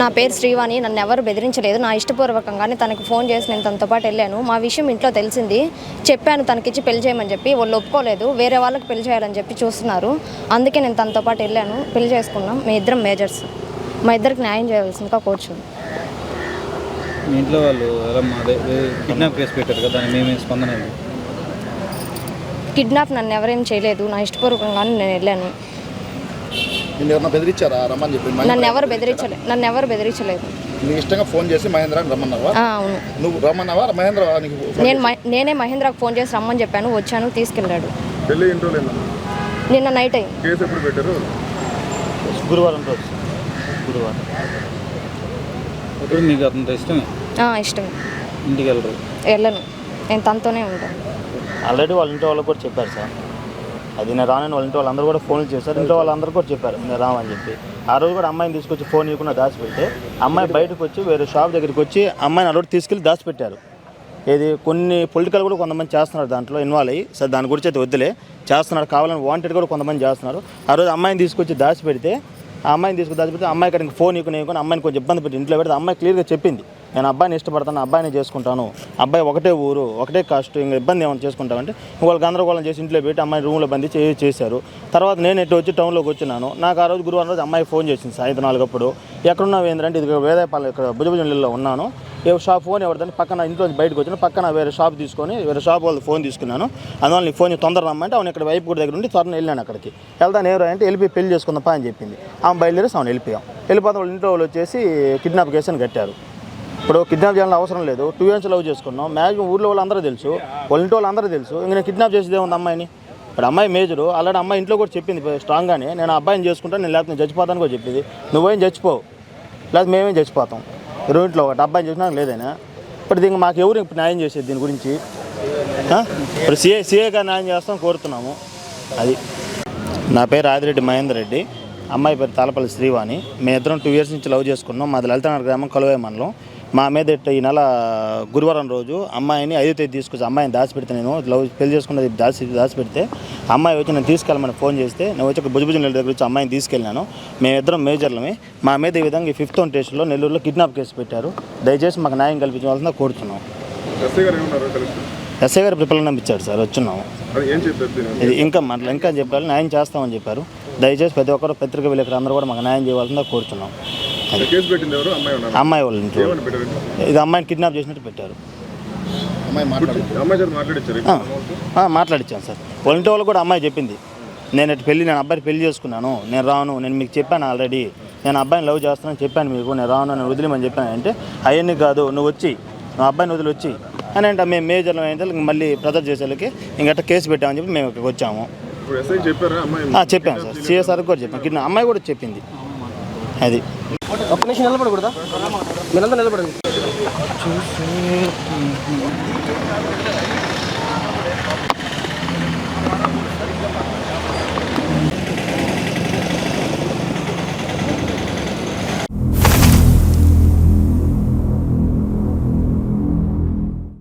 నా పేరు శ్రీవాణి నన్ను ఎవరు బెదిరించలేదు. నా ఇష్టపూర్వకంగానే తనకు ఫోన్ చేసి నేను తనతో పాటు వెళ్ళాను. మా విషయం ఇంట్లో తెలిసింది. చెప్పాను తనకిచ్చి పెళ్ళి చేయమని చెప్పి. వాళ్ళు ఒప్పుకోలేదు. వేరే వాళ్ళకి పెళ్ళి చేయాలని చెప్పి చూస్తున్నారు. అందుకే నేను తనతో పాటు వెళ్ళాను. పెళ్ళి చేసుకున్నాం. మీ ఇద్దరం మేజర్స్. మా ఇద్దరికి న్యాయం చేయవలసిందిగా కోరుచు మీ ఇంట్లో వాళ్ళు కిడ్నాప్ కేసు పెట్టారు కదా మేమే స్పందన? కిడ్నాప్ నన్ను ఎవరేం చేయలేదు. నా ఇష్టపూర్వకంగానే నేను వెళ్ళాను. నిన్ను ఎవరన్నా బెదిరించారా? రమ్మని చెప్పి మహేంద్ర నన్ను ఎవరు బెదిరించలేదు నన్ను ఎవరు బెదిరించలేదు. నీ ఇష్టంగా ఫోన్ చేసి మహేంద్రాన్ని రమ్మన్నావా? ఆ, అవును. నువ్వు రమ్మన్నావా? మహేంద్ర నీకు ఫోన్ నేను మ- నేనే మహేంద్రకు ఫోన్ చేసి రమ్మని చెప్పాను వచ్చాను తీసుకెళ్ళాడు. పెళ్ళి ఇంట్లో లేదా నిన్న నైట్ అయింది. కేసు ఎప్పుడు పెట్టారు? గురువారం రోజు. గురువారం ఇప్పుడు మీకు అతనితో ఇష్టమే? ఆ, ఇష్టమే. ఇంటికి వెళ్ళరు. వెళ్ళను. నేను తనతోనే ఉంటాను. ఆల్రెడీ వాళ్ళ ఇంట్లో వాళ్ళకి కూడా చెప్పారు సార్. అది నేను రానని వాళ్ళ ఇంట్లో వాళ్ళందరూ కూడా ఫోన్లు చేశారు. ఇంట్లో వాళ్ళందరూ కూడా చెప్పారు నేను రామని చెప్పి. ఆ రోజు కూడా అమ్మాయిని తీసుకొచ్చి ఫోన్ ఇవ్వకుండా దాచిపెడితే అమ్మాయి బయటకు వచ్చి వేరే షాప్ దగ్గరికి వచ్చి అమ్మాయిని అలవాటు తీసుకెళ్ళి దాచిపెట్టారు. ఏది కొన్ని పొలిటికల్ కూడా కొంతమంది చేస్తున్నారు దాంట్లో ఇన్వాల్వ్ అయ్యి. సార్ దాని గురించి అయితే వద్దులే. చేస్తున్నారు కావాలని వాంటెడ్ కూడా కొంతమంది చేస్తున్నారు. ఆ రోజు అమ్మాయిని తీసుకొచ్చి దాచిపెడితే ఆ అమ్మాయిని తీసుకుని దాచిపెడితే అమ్మాయి ఇక్కడ ఫోన్ ఇవ్వకుండా ఇవ్వకుండా అమ్మాయిని కొంచెం ఇబ్బంది పెట్టి ఇంట్లో పెడితే అమ్మాయి క్లియర్గా చెప్పింది. నేను అబ్బాయిని ఇష్టపడతాను అబ్బాయిని చేసుకుంటాను అబ్బాయి ఒకటే ఊరు ఒకటే కాస్ట్ ఇంకా ఇబ్బంది ఏమైనా చేసుకుంటామంటే వాళ్ళు గందరగోళం చేసి ఇంట్లో పెట్టి అమ్మాయి రూమ్లో బంది చే చేశారు. తర్వాత నేను ఎటు వచ్చి టౌన్లోకి వచ్చినాను. నాకు ఆ రోజు గురువారం రోజు అమ్మాయి ఫోన్ చేసింది సాయంత్రం నాలుగప్పుడు. ఎక్కడున్నావు ఏంటంటే ఇది వేదాయపాలెం ఇక్కడ భుజభుజంలో ఉన్నాను. ఏ షాప్ ఫోన్ ఎవరిదని పక్కన ఇంట్లో బయటకు వచ్చిన పక్కన వేరే షాప్ తీసుకొని వేరే షాప్ వాళ్ళు ఫోన్ తీసుకున్నాను. అందువల్ల నీ ఫోన్ తొందర రమ్మంటే అవును ఇక్కడ వైపు కూడా దగ్గర ఉండి త్వరను వెళ్ళాను అక్కడికి. వెళ్తాను ఎవరు అంటే వెళ్ళిపోయి పెళ్ళి చేసుకుందాం పా అని చెప్పింది. ఆమె బయలుదేరి అవును వెళ్ళిపోయాం. వెళ్ళిపోతే వాళ్ళ ఇంట్లో వాళ్ళు వచ్చేసి కిడ్నాప్ కేసుని కట్టారు. ఇప్పుడు కిడ్నాప్ చేయాలని అవసరం లేదు. టూ ఇయర్స్ లవ్ చేసుకున్నాం. మ్యాక్సిమం ఊర్లో వాళ్ళు అందరూ తెలుసు. వాళ్ళింటి వాళ్ళందరూ అందరూ తెలుసు. ఇంక నేను కిడ్నాప్ చేసేదే ఉంది అమ్మాయిని? ఇప్పుడు అమ్మాయి మేజరు ఆల్రెడీ అమ్మాయి ఇంట్లో కూడా చెప్పింది స్ట్రాంగ్గానే నేను అబ్బాయిని చేసుకుంటా నేను లేకపోతే నేను చచ్చిపోతాను కూడా చెప్పింది. నువ్వేం చచ్చిపోవు. లేకపోతే మేమేం చచ్చిపోతాం. ఇంట్లో ఒకటి. అబ్బాయిని చేసినా లేదైనా. ఇప్పుడు దీనికి మాకు ఎవరు ఇప్పుడు న్యాయం చేసేది దీని గురించి? ఇప్పుడు సిఏ సిఏగా న్యాయం చేస్తాం కోరుతున్నాము. అది. నా పేరు ఆదిరెడ్డి మహేందర్ రెడ్డి. అమ్మాయి పేరు తాలపల్లి శ్రీవాణి. మేము ఇద్దరం టూ ఇయర్స్ నుంచి లవ్ చేసుకున్నాం. మాది లలితనగర్ గ్రామం కలువై మండలం. మా మీద ఈ నెల గురువారం రోజు అమ్మాయిని ఐదో తేదీ తీసుకొచ్చి అమ్మాయిని దాచిపెడితే నేను లవ్ పెళ్ళి చేసుకున్నది దాచి దాచిపెడితే అమ్మాయి వచ్చి నేను తీసుకెళ్ళమని ఫోన్ చేస్తే నేను వచ్చి ఒక భుజభుజం నెల దగ్గర వచ్చి అమ్మాయిని తీసుకెళ్ళాను. మేమిద్దరం మేజర్లమే మా మీద ఈ విధంగా ఈ ఫిఫ్త్ వన్ స్టేషన్లో నెల్లూరులో కిడ్నాప్ కేసు పెట్టారు. దయచేసి మాకు న్యాయం కల్పించవలసిందిగా కోరుతున్నాం ఎస్ఐ గారు ప్రిపల్ పంపించారు సార్ దీని? ఇది ఇంకా మన ఇంకా చెప్పాలి న్యాయం చేస్తామని చెప్పారు. దయచేసి ప్రతి ఒక్కరు పత్రిక విలేకరు అందరూ కూడా మాకు న్యాయం చేయవలసిందిగా కోరుతున్నాం అది కేసు పెట్టింది ఎవరు? అమ్మాయి వాళ్ళ ఇంట్లో. ఇది అమ్మాయిని కిడ్నాప్ చేసినట్టు పెట్టారు. అమ్మాయి మాట్లాడు. అమ్మాయి చేత మాట్లాడించారు ఆ, ఆ, మాట్లాడిచ్చాను సార్. వాళ్ళ ఇంటి వాళ్ళు కూడా అమ్మాయి చెప్పింది. నేను ఇటు పెళ్ళి నేను అబ్బాయిని పెళ్ళి చేసుకున్నాను. నేను రాను. నేను మీకు చెప్పాను ఆల్రెడీ. నేను అబ్బాయిని లవ్ చేస్తానని చెప్పాను మీకు. నేను రాను నేను వదిలేమని చెప్పాను. అంటే అవన్నీ కాదు నువ్వు వచ్చి. నువ్వు అబ్బాయిని వదిలి వచ్చి. అని అంటే మేము మేజర్లో అయితే మళ్ళీ ప్రదర్ చేసేళ్ళకి ఇంకట్ట కేసు పెట్టామని చెప్పి మేము ఇక్కడికి వచ్చాము. ఇప్పుడు ఎస్ఐ చెప్పారా? అమ్మాయి ఆ, చెప్పాను సార్. సిఎస్ఆర్ కూడా చెప్పాను కిడ్నా అమ్మాయి కూడా చెప్పింది. అది. ఒక్క నిమిషం నిలబడకూడదా? మీరంతా నిలబడండి.